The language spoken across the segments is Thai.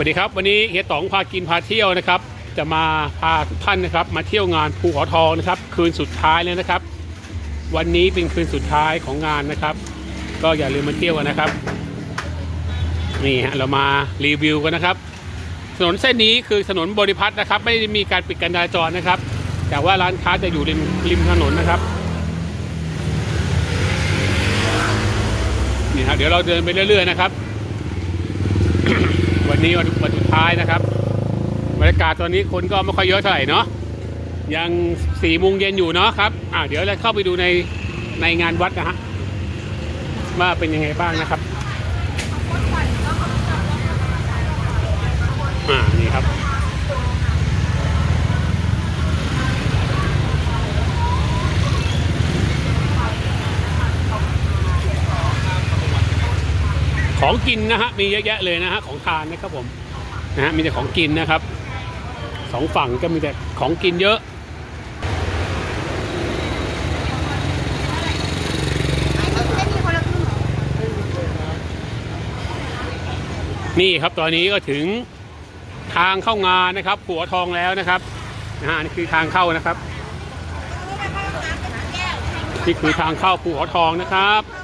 สวัสดีครับวันนี้เฮียต๋องพากินพาเที่ยวนะครับ จะมาพาทุกท่านนะครับ มาเที่ยวงานภูเขาทองนะครับ คืนสุดท้ายเลยนะครับ วันนี้เป็นคืนสุดท้ายของงานนะครับ ก็อย่าลืมมาเที่ยวกันนะครับนี่ฮะเรามารีวิวกันนะครับ ถนนเส้นนี้คือถนนบริพัตรนะครับ ไม่ได้มีการปิดการจราจรนะครับ แต่ว่าร้านค้าจะอยู่ริมริมถนนนะครับนี่ฮะเดี๋ยวเราเดินไปเรื่อย ๆ นะครับ วันนี้วันวันสุดท้ายนะครับบรรยากาศตอนนี้คนก็ไม่ค่อยเยอะเท่าไหร่เนาะยังสี่โมงเย็นอยู่เนาะครับอ่าเดี๋ยวเราเข้าไปดูในในงานวัดนะฮะว่าเป็นยังไงบ้างนะครับอ่านี่ครับ ของกินนะฮะมีเยอะแยะเลยนะฮะของทานนะครับผมนะฮะมีแต่ของกินนะครับสองฝั่งก็มีแต่ของกินเยอะนี่ครับตอนนี้ก็ถึงทางเข้างานนะครับหัวทองแล้วนะครับนะฮะนี่คือทางเข้านะครับนี่คือทางเข้าภูเขาทองนะครับ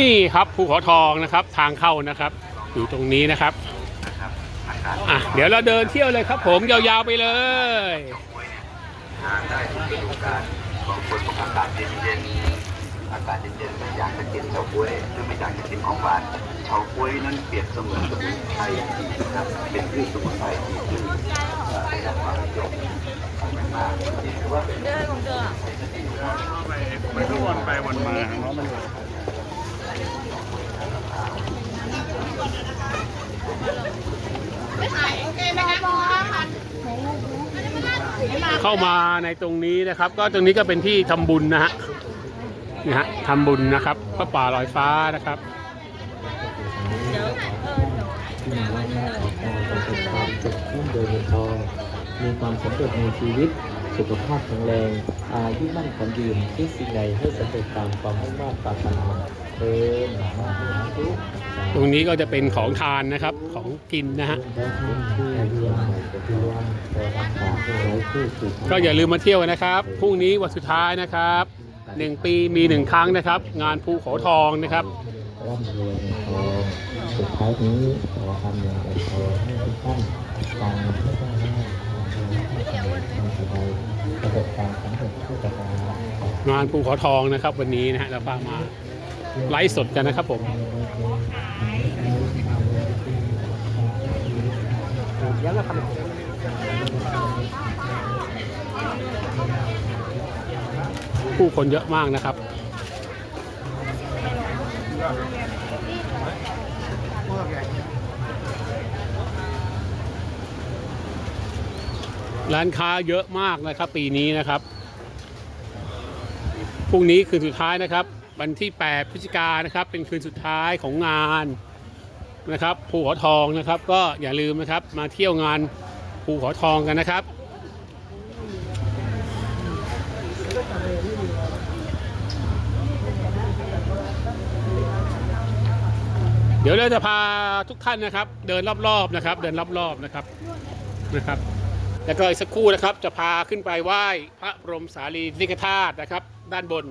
นี่ครับภูเขาทองนะครับทางเข้านะครับ อยู่ตรงนี้นะครับอะเดี๋ยวเราเดินเที่ยวเลยครับ ผมยาวๆไปเลยทานได้ทุกฤดูกาลบางคนบอกอากาศเย็นๆอากาศเย็นๆไม่อยากจะกินเฉาก๊วยหรือไม่อยากจะกินของหวานเฉาก๊วยนั้นเปรียบเสมือนสมุนไพรนะครับเป็นพืชสมุนไพรที่ขึ้นเอ่อได้รับความนิยมมากๆถือว่าเป็นไม่ก็วนไปวนมาเนาะมัน เข้ามาในตรงนี้นะครับ ก็ตรงนี้ก็เป็นที่ทำบุญนะฮะนี่ฮะทำบุญนะครับพระป่าลอยฟ้านะครับที่มาวัดนี้ขอพรประสบความสุขร่ำรวยเงินทองมีความสำเร็จในชีวิต สุขภาพแข็งแรง อายุมั่นขวัญยืนที่สิ่งใดให้สำเร็จตามความมุ่งมั่นปรารถนาเอิญสาธุ ตรงนี้ก็จะเป็นของทานนะครับของกินนะฮะก็อย่าลืมมาเที่ยวนะครับพรุ่งนี้วันสุดท้ายนะครับหนึ่งปีมีหนึ่งครั้งนะครับ งานภูเขาทองนะครับร่ำรวยเงินทองสุดท้ายนี้ขออำนวยเงินทอให้ทุกท่านการเงินไม่ต้องได้ความสบายประสบความสำเร็จทุกประการงานภูเขาทองนะครับ วันนี้นะฮะเราพามา ไลฟ์สดกันนะครับผมผู้คนเยอะมากนะครับร้านค้าเยอะมากนะครับ ปีนี้นะครับ พรุ่งนี้คืนสุดท้ายนะครับ วันที่ 8 พฤศจิกายนนะครับ เป็นคืนสุดท้ายของงานนะครับภูเขาทองนะครับ ก็อย่าลืมนะครับมาเที่ยวงานภูเขาทองกันนะครับเดี๋ยวเราจะพาทุกท่านนะครับ เดินรอบๆนะครับ เดินรอบๆนะครับนะครับ แล้วก็อีกสักครู่นะครับ จะพาขึ้นไปไหว้พระบรมสารีริกธาตุนะครับ ด้านบน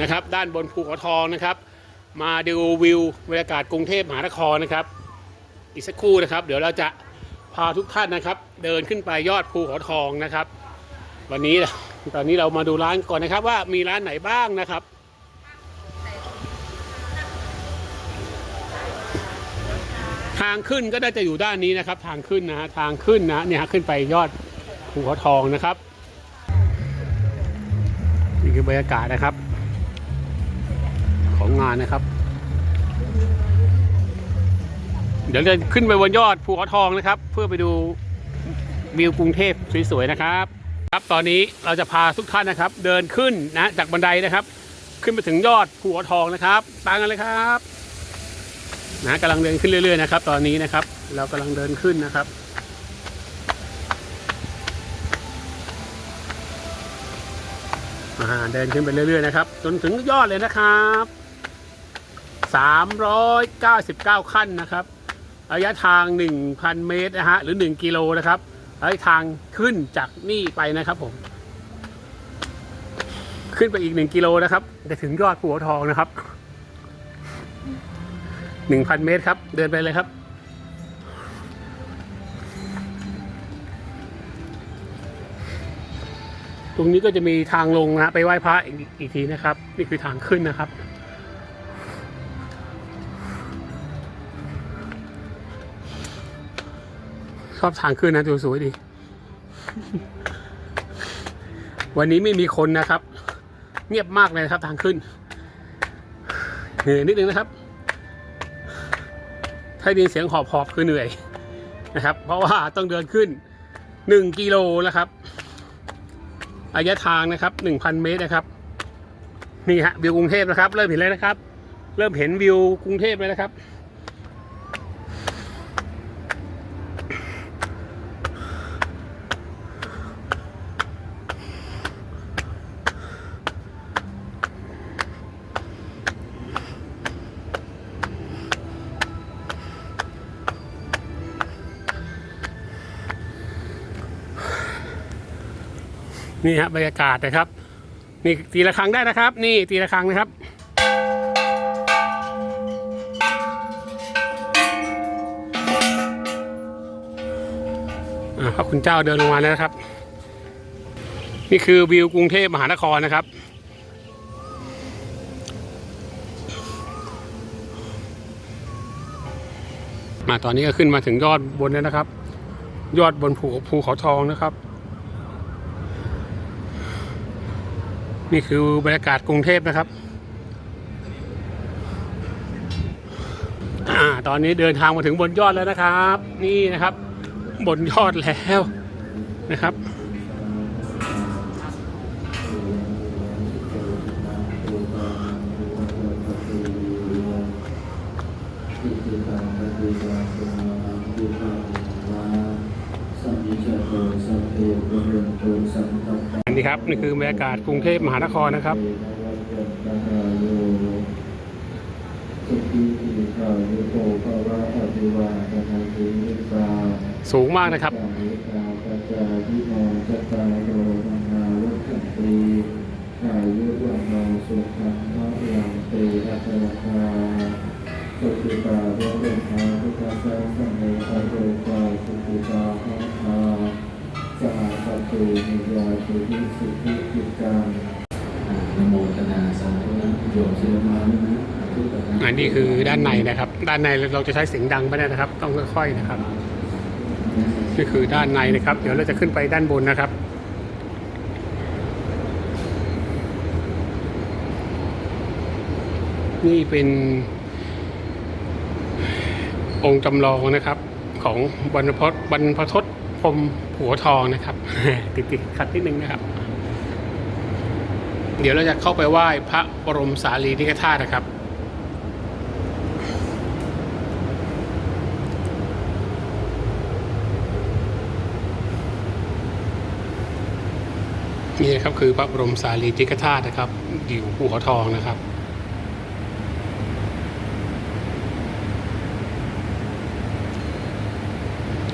นะครับ ด้านบนภูเขาทองนะครับ มาดูวิวบรรยากาศกรุงเทพมหานครนะครับ อีกสักครู่นะครับ เดี๋ยวเราจะพาทุกท่านนะครับ เดินขึ้นไปยอดภูเขาทองนะครับ วันนี้ตอนนี้เรามาดูร้านก่อนนะครับ ว่ามีร้านไหนบ้างนะครับทางขึ้นก็น่าจะอยู่ด้านนี้นะครับ ทางขึ้นนะฮะทางขึ้นนะเนี่ยขึ้นไปยอดภูเขาทองนะครับนี่คือบรรยากาศนะครับ ของงานนะครับ เดี๋ยวจะขึ้นไปบนยอดภูเขาทองนะครับ เพื่อไปดูวิวกรุงเทพสวยๆนะครับ ครับตอนนี้เราจะพาทุกท่านนะครับ เดินขึ้นนะจากบันไดนะครับ ขึ้นไปถึงยอดภูเขาทองนะครับตามกันเลยครับนะกำลังเดินขึ้นเรื่อยๆนะครับ ตอนนี้นะครับ เรากำลังเดินขึ้นนะครับอ่าเดินขึ้นไปเรื่อยๆนะครับ จนถึงยอดเลยนะครับ 399 ขั้นนะครับระยะทาง 1,000 เมตรนะฮะหรือ 1 กิโลนะครับระยะทางขึ้นจากนี่ไปนะครับผม ขึ้นไปอีก 1 กิโลนะครับจะถึงยอดภูเขาทองนะครับ 1,000 เมตรครับ เดินไปเลยครับตรงนี้ก็จะมีทางลงนะไปไหว้พระอีกอีกทีนะครับ นี่คือทางขึ้นนะครับ ชอบทางขึ้นนะดูสวยดี วันนี้ไม่มีคนนะครับ เงียบมากเลยนะครับทางขึ้นเหนื่อยนิดนึงนะครับ ถ้าได้ยินเสียงหอบหอบๆคือเหนื่อยนะครับ เพราะว่าต้องเดินขึ้น1กิโลนะครับระยะทางนะครับ1,000เมตรนะครับ นี่ฮะวิวกรุงเทพนะครับ เริ่มเห็นแล้วนะครับ เริ่มเห็นวิวกรุงเทพเลยนะครับ นี่ฮะบรรยากาศนะครับ นี่ตีละครั้งได้นะครับ นี่ตีละครั้งนะครับพระคุณเจ้าเดินลงมาแล้วนะครับ นี่คือวิวกรุงเทพมหานครนะครับ มาตอนนี้ก็ขึ้นมาถึงยอดบนแล้วนะครับ ยอดบนภูภูเขาทองนะครับ นี่คือบรรยากาศกรุงเทพนะครับอตอนนี้เดินทางมาถึงบนยอดแล้วนะครับ นี่นะครับ บนยอดแล้วนะครับอัน นี้ครับนี่คือบรรยากาศกรุงเทพมหานครนะครับสูงมากนะครับ สุขิตาเวเรนทาพุทธะสัมเมตโรกาสุขิตาหังคาสหสัตตุนิยาสุขิสุขิจิตังนโมตนาสาธุนะโยมศิลมานุนะทุกประอันนี้คือด้านในนะครับ ด้านในเราจะใช้เสียงดังไม่ได้นะครับ ต้องค่อยๆนะครับนี่คือด้านในนะครับ เดี๋ยวเราจะขึ้นไปด้านบนนะครับนี่เป็นองค์จำลองนะครับของบรรพตบรรพทศ พรมหัวทองนะครับ ติดติดๆขัดนิดนึงนะครับ เดี๋ยวเราจะเข้าไปไหว้พระบรมสารีริกธาตุนะครับนี่นะครับคือพระบรมสารีริกธาตุนะครับอยู่ภูเขาทองนะครับ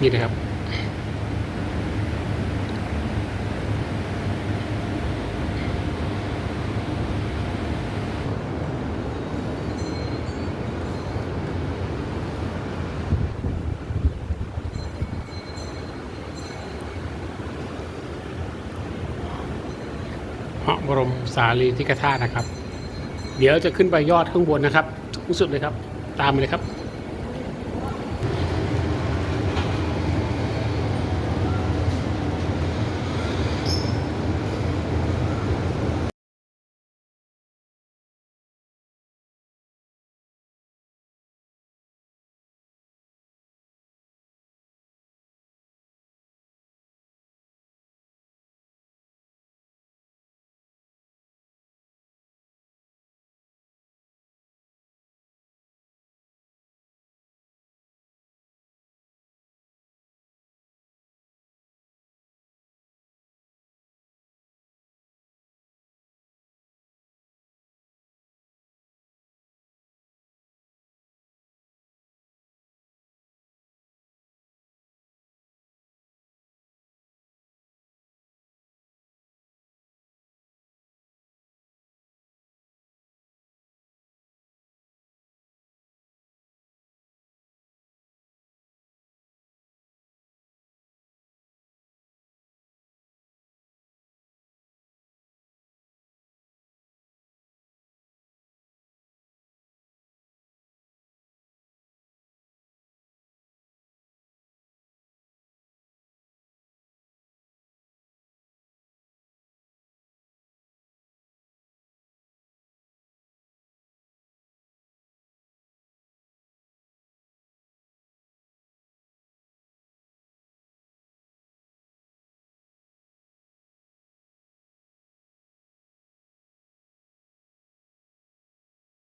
นี่นะครับ พระ บรมสารีริกธาตุนะครับ เดี๋ยวจะขึ้นไปยอดข้างบนนะครับสูงสุดเลยครับ ตามมาเลยครับ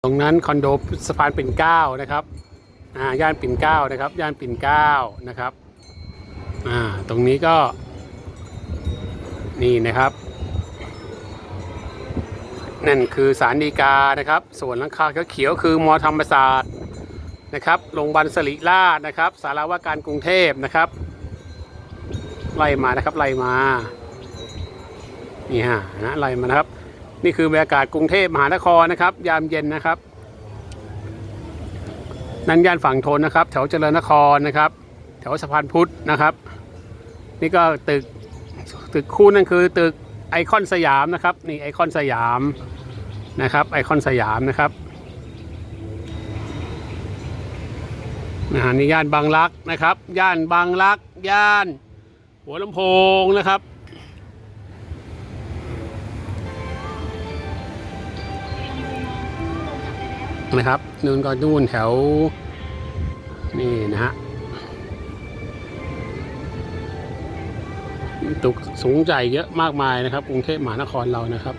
รงนั้นคอนโดสะพานปิ่นเก้านะครับอ่าย่านปิ่นเก้านะครับ ย่านปิ่นเก้านะครับอ่าตรงนี้ก็ นี่นะครับ นั่นคือสารดีกานะครับ ส่วนหลังคาเขียวคือมอธรรมศาสตร์นะครับโรงพยาบาลสริราชนะครับ สารว่าการกรุงเทพนะครับ ไล่มานะครับไล่มานี่ฮะนะไล่มานะครับ นี่คือบรรยากาศกรุงเทพมหานครนะครับ ยามเย็นนะครับ นั่นย่านฝั่งทนนะครับ แถวเจริญนครนะครับ แถวสะพานพุทธนะครับ นี่ก็ตึกตึกคู่นั่นคือตึกไอคอนสยามนะครับ นี่ไอคอนสยามนะครับ ไอคอนสยามนะครับนะฮะนี่ย่านบางรักนะครับ ย่านบางรัก ย่าน หัวลำโพงนะครับ นะครับนู่นก็นู่นแถว นี่นะฮะตึกสูงใหญ่เยอะมากมายนะครับ กรุงเทพมหานครเรานะครับ